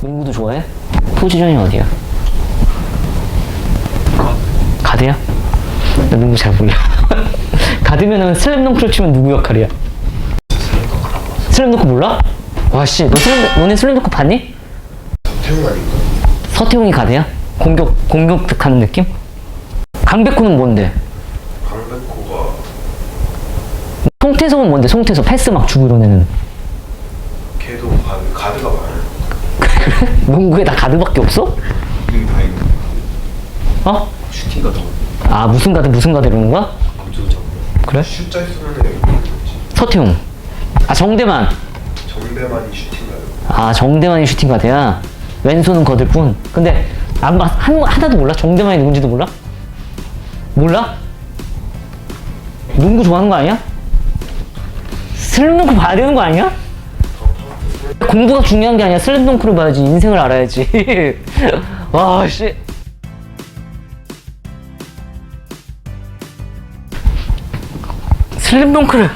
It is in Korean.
농구도 좋아해? 포지션이 어디야? 가드야? 나 농구 잘 몰라. 가드면은 슬램덩크를 치면 누구 역할이야? 슬램덩크 몰라? 와씨, 너 슬램, 너네 슬램덩크 봤니? 태용 아닌가? 서태웅이 가드야? 공격, 공격하는 느낌? 강백호는 뭔데? 강백호가 송태석은 뭔데? 송태석 패스 막 주고 이런 애는. 걔도 가드, 가드가 많아요. 농구에 다 가드밖에 없어? 이름이 다 있는 어? 슈팅 같은 거. 아, 무슨 가드, 무슨 가드 이러는 거야? 그래? 서태웅. 아, 정대만. 정대만이 슈팅 가드. 아 정대만이 슈팅 가드야 왼손은 거들 뿐 근데 안 봐, 한, 하나도 몰라? 정대만이 누군지도 몰라? 몰라? 농구 좋아하는 거 아니야? 슬램덩크 봐야 되는 거 아니야? 공부가 중요한 게 아니야 슬램덩크를 봐야지 인생을 알아야지. 와씨. 슬램덩크를